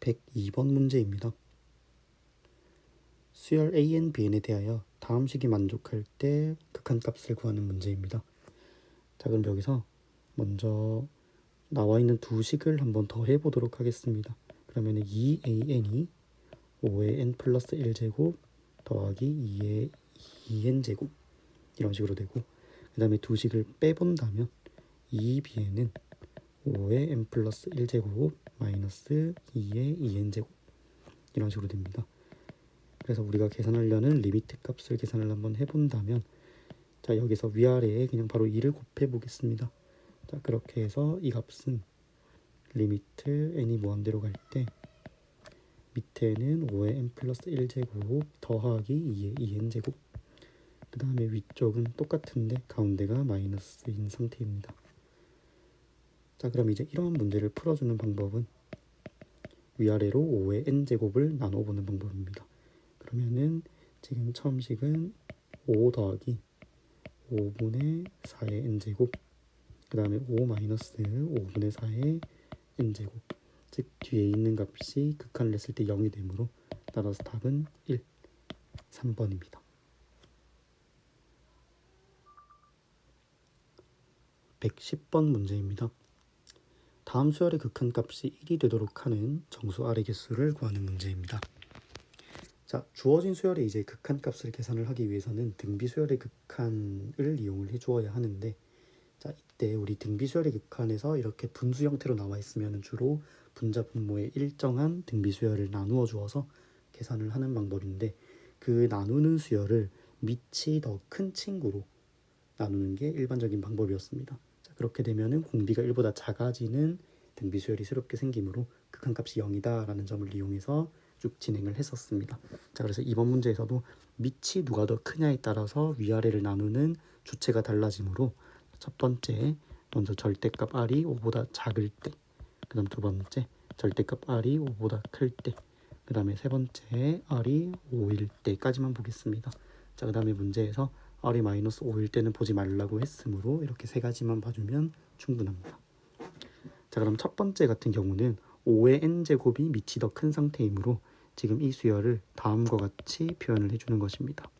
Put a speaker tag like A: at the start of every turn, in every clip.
A: 102번 문제입니다. 수열 AN, BN에 대하여 다음 식이 만족할 때 극한값을 구하는 문제입니다. 자 그럼 여기서 먼저 나와 있는 두 식을 한번 더 해 보도록 하겠습니다. 그러면 2AN이 5의 n 플러스 1제곱 더하기 2의 2n 제곱 이런 식으로 되고 그 다음에 두 식을 빼본다면 2bn은 5의 n 플러스 1제곱 마이너스 2의 2n 제곱 이런 식으로 됩니다. 그래서 우리가 계산하려는 리미트 값을 계산을 한번 해본다면 자 여기서 위아래에 그냥 바로 2를 곱해 보겠습니다. 자 그렇게 해서 이 값은 리미트 n이 무한대로 갈 때 밑에는 5의 n 플러스 1제곱 더하기 2의 2n 제곱 그 다음에 위쪽은 똑같은데 가운데가 마이너스인 상태입니다. 자 그럼 이제 이런 문제를 풀어주는 방법은 위아래로 5의 n제곱을 나눠보는 방법입니다. 그러면은 지금 처음 식은 5 더하기 5분의 4의 n제곱 그 다음에 5 마이너스 5분의 4의 n제곱 즉 뒤에 있는 값이 극한을 했을 때 0이 되므로 따라서 답은 1, 3번입니다. 110번 문제입니다. 다음 수열의 극한값이 1이 되도록 하는 정수 아래 개수를 구하는 문제입니다. 자, 주어진 수열의 이제 극한값을 계산을 하기 위해서는 등비 수열의 극한을 이용을 해 주어야 하는데 자, 이때 우리 등비 수열의 극한에서 이렇게 분수 형태로 나와 있으면 주로 분자 분모의 일정한 등비 수열을 나누어 주어서 계산을 하는 방법인데 그 나누는 수열을 밑이 더 큰 친구로 나누는 게 일반적인 방법이었습니다. 자, 그렇게 되면은 공비가 1보다 작아지는 등비 수열이 새롭게 생기므로 극한값이 0이다라는 점을 이용해서 쭉 진행을 했었습니다. 자, 그래서 이번 문제에서도 밑이 누가 더 크냐에 따라서 위아래를 나누는 주체가 달라지므로 첫 번째 먼저 절대값 r이 5보다 작을 때, 그 다음 두 번째 절대값 r이 5보다 클 때, 그 다음에 세 번째 r이 5일 때까지만 보겠습니다. 자, 그 다음에 문제에서 r이 마이너스 5일 때는 보지 말라고 했으므로 이렇게 세 가지만 봐주면 충분합니다. 자, 그럼 첫 번째 같은 경우는 5의 n제곱이 밑이 더 큰 상태이므로 지금 이 수열을 다음과 같이 표현을 해주는 것입니다.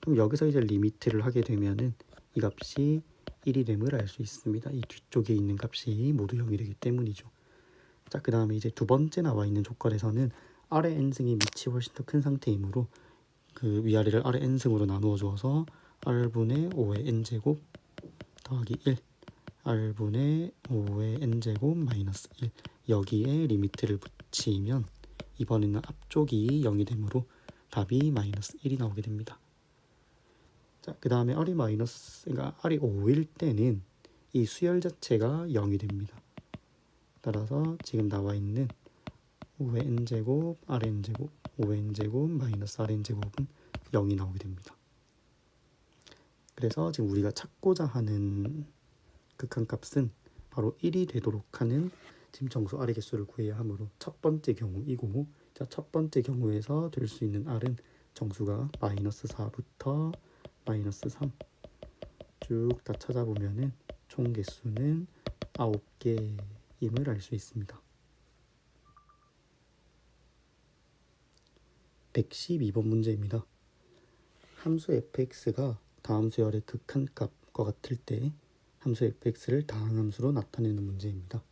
A: 그럼 여기서 이제 리미트를 하게 되면은 이 값이 1이 됨을 알 수 있습니다. 이 뒤쪽에 있는 값이 모두 0이 되기 때문이죠. 자, 그 다음에 이제 두 번째 나와 있는 조건에서는 아래 n승이 밑이 훨씬 더 큰 상태이므로 그 위아래를 아래 n승으로 나누어 주어서 r분의 5의 n제곱 더하기 1 r분의 5의 n제곱 마이너스 1 여기에 리미트를 붙이면 이번에는 앞쪽이 0이 되므로 답이 마이너스 1이 나오게 됩니다. 자, 그 다음에 r이 마이너스, 그러니까 r이 5일 때는 이 수열 자체가 0이 됩니다. 따라서 지금 나와 있는 5의 n제곱, rn제곱, 5의 n제곱, 마이너스 rn제곱은 0이 나오게 됩니다. 그래서 지금 우리가 찾고자 하는 극한값은 바로 1이 되도록 하는 지금 정수 r의 개수를 구해야 하므로 첫 번째 경우이고 자, 첫 번째 경우에서 될 수 있는 r은 정수가 마이너스 4부터 마이너스 3 쭉 다 찾아보면은 총 개수는 9개임을 알 수 있습니다. 112번 문제입니다. 함수 fx가 다음 수열의 극한값과 같을 때 함수 fx를 다항함수로 나타내는 문제입니다.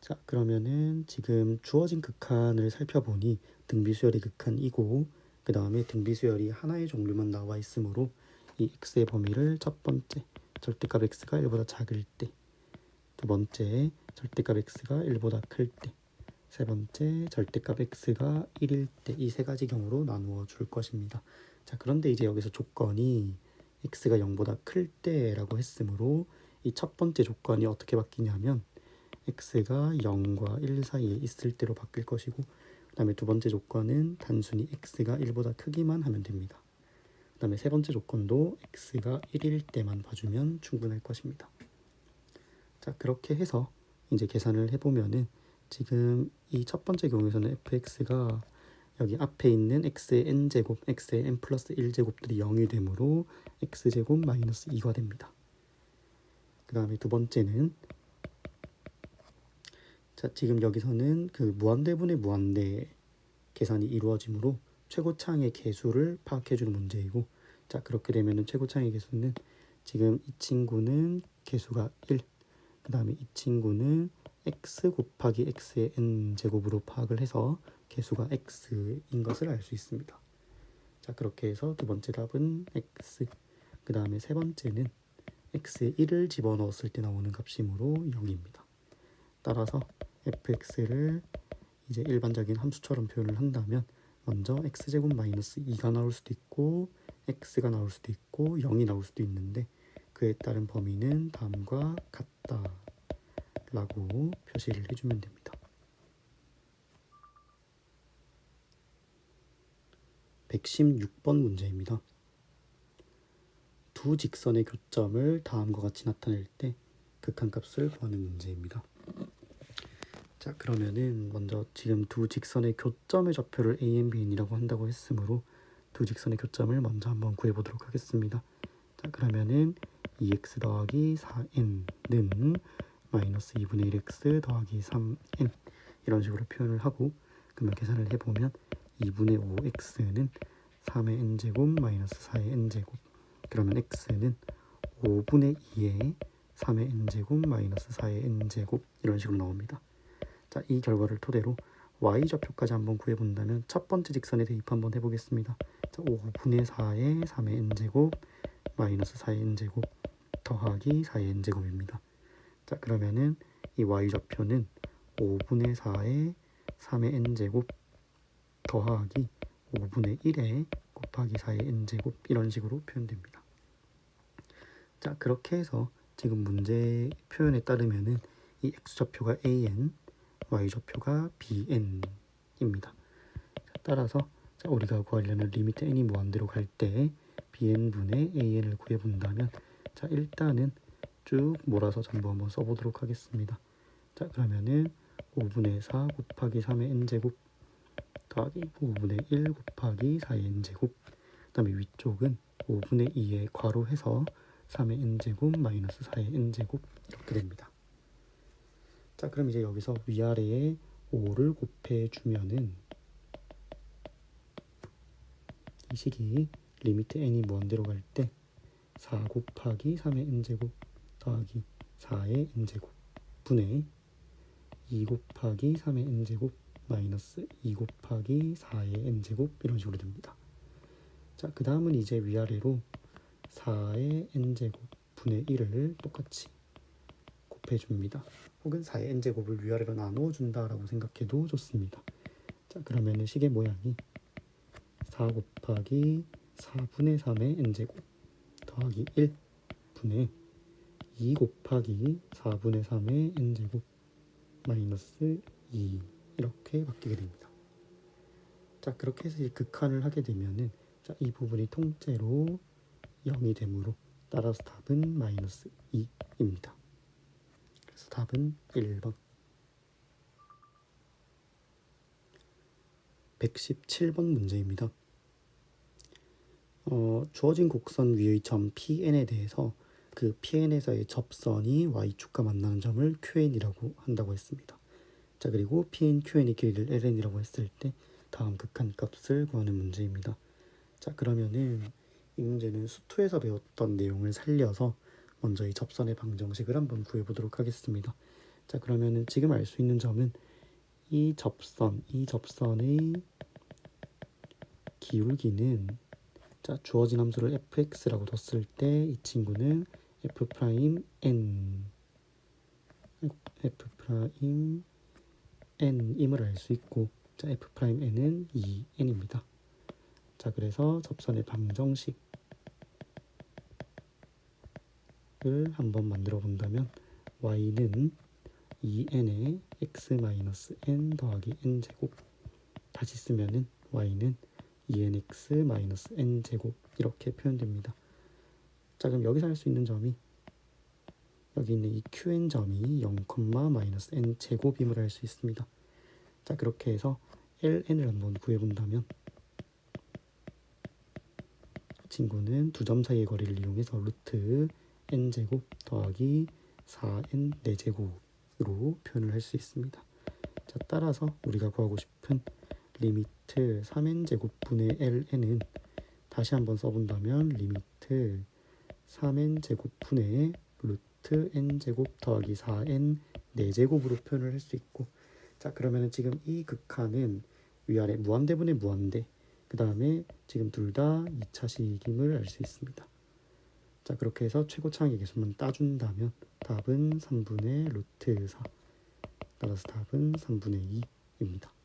A: 자 그러면은 지금 주어진 극한을 살펴보니 등비수열이 극한이고 그 다음에 등비수열이 하나의 종류만 나와 있으므로 이 x의 범위를 첫 번째 절대값 x가 1보다 작을 때 두 번째 절대값 x가 1보다 클 때 세 번째 절대값 x가 1일 때 이 세 가지 경우로 나누어 줄 것입니다. 자 그런데 이제 여기서 조건이 x가 0보다 클 때라고 했으므로 이 첫 번째 조건이 어떻게 바뀌냐면 x가 0과 1 사이에 있을 때로 바뀔 것이고 그 다음에 두 번째 조건은 단순히 x가 1보다 크기만 하면 됩니다. 그 다음에 세 번째 조건도 x가 1일 때만 봐주면 충분할 것입니다. 자 그렇게 해서 이제 계산을 해보면은 지금 이 첫 번째 경우에서는 fx가 여기 앞에 있는 x의 n제곱, x의 n 플러스 1제곱들이 0이 되므로 x제곱 마이너스 2가 됩니다. 그 다음에 두 번째는 자 지금 여기서는 그 무한대분의 무한대 계산이 이루어지므로 최고차항의 개수를 파악해주는 문제이고 자 그렇게 되면은 최고차항의 개수는 지금 이 친구는 개수가 1, 그 다음에 이 친구는 x 곱하기 x의 n 제곱으로 파악을 해서 개수가 x인 것을 알 수 있습니다. 자 그렇게 해서 두 번째 답은 x, 그 다음에 세 번째는 x에 1을 집어넣었을 때 나오는 값이므로 0입니다. 따라서 fx를 이제 일반적인 함수처럼 표현을 한다면 먼저 x제곱 마이너스 2가 나올 수도 있고 x가 나올 수도 있고 0이 나올 수도 있는데 그에 따른 범위는 다음과 같다 라고 표시를 해주면 됩니다. 116번 문제입니다. 두 직선의 교점을 다음과 같이 나타낼 때 극한값을 구하는 문제입니다. 자 그러면은 먼저 지금 두 직선의 교점의 좌표를 a, n, b, n이라고 한다고 했으므로 두 직선의 교점을 먼저 한번 구해보도록 하겠습니다. 자 그러면은 2x 더하기 4n는 마이너스 2분의 1x 더하기 3n 이런 식으로 표현을 하고 그러면 계산을 해보면 2분의 5x는 3의 n제곱 마이너스 4의 n제곱 그러면 x는 5분의 2의 3의 n제곱 마이너스 4의 n제곱 이런 식으로 나옵니다. 자, 이 결과를 토대로 y 좌표까지 한번 구해본다면 첫 번째 직선에 대입 한번 해보겠습니다. 자, 5분의 4의 3의 n제곱 마이너스 4의 n제곱 더하기 4의 n제곱입니다. 자, 그러면은 이 y 좌표는 5분의 4의 3의 n제곱 더하기 5분의 1의 곱하기 4의 n제곱 이런 식으로 표현됩니다. 자, 그렇게 해서 지금 문제 표현에 따르면은 이 x좌표가 an, y좌표가 bn입니다. 자, 따라서 자, 우리가 구하려는 리미트 n이 무한대로 갈 때 bn분의 an을 구해본다면 자 일단은 쭉 몰아서 전부 한번 써보도록 하겠습니다. 자 그러면은 5분의 4 곱하기 3의 n제곱 더하기 5분의 1 곱하기 4의 n제곱 그 다음에 위쪽은 5분의 2의 괄호해서 3의 n제곱 마이너스 4의 n제곱 이렇게 됩니다. 자 그럼 이제 여기서 위아래에 5를 곱해주면은 이 식이 리미트 n이 무한대로 갈 때 4 곱하기 3의 n제곱 더하기 4의 n제곱 분의 2 곱하기 3의 n제곱 마이너스 2 곱하기 4의 n제곱 이런 식으로 됩니다. 자, 그 다음은 이제 위아래로 4의 n제곱 분의 1을 똑같이 곱해줍니다. 혹은 4의 n제곱을 위아래로 나누어준다라고 생각해도 좋습니다. 자, 그러면 은 식의 모양이 4 곱하기 4분의 3의 n제곱 더하기 1 분의 2 곱하기 4분의 3의 n제곱 마이너스 2 이렇게 바뀌게 됩니다. 자 그렇게 해서 극한을 하게 되면은 자, 이 부분이 통째로 0이 되므로 따라서 답은 마이너스 2입니다. 그래서 답은 1번 117번 문제입니다. 어, 주어진 곡선 위의 점 PN에 대해서 그 PN에서의 접선이 Y축과 만나는 점을 QN이라고 한다고 했습니다. 자 그리고 PN, QN의 길이를 LN이라고 했을 때 다음 극한 값을 구하는 문제입니다. 자 그러면은 이 문제는 수투에서 배웠던 내용을 살려서 먼저 이 접선의 방정식을 한번 구해보도록 하겠습니다. 자 그러면은 지금 알 수 있는 점은 이 접선, 이 접선의 기울기는 자 주어진 함수를 fx라고 뒀을 때 이 친구는 f 프라임 n f 프라임 n임을 알 수 있고 자 f 프라임 n은 2n입니다. 자 그래서 접선의 방정식을 한번 만들어 본다면 y는 2n에 x 마이너스 n 더하기 n 제곱 다시 쓰면은 y는 2nx 마이너스 n 제곱 이렇게 표현됩니다. 자 그럼 여기서 할 수 있는 점이 여기 있는 이 qn 점이 0, 마이너스 n 제곱임을 알수 있습니다. 자 그렇게 해서 ln을 한번 구해본다면 친구는 두 점 사이의 거리를 이용해서 루트 n제곱 더하기 4n 4제곱으로 표현을 할 수 있습니다. 자, 따라서 우리가 구하고 싶은 리미트 3n제곱 분의 ln은 다시 한번 써본다면 리미트 3n 제곱분의 루트 n 제곱 더하기 4n 4제곱으로 표현을 할 수 있고 자 그러면은 지금 이 극한은 위아래 무한대분의 무한대 그 다음에 지금 둘 다 2차식임을 알 수 있습니다. 자 그렇게 해서 최고차항의 개수만 따준다면 답은 3분의 루트 4 따라서 답은 3분의 2입니다.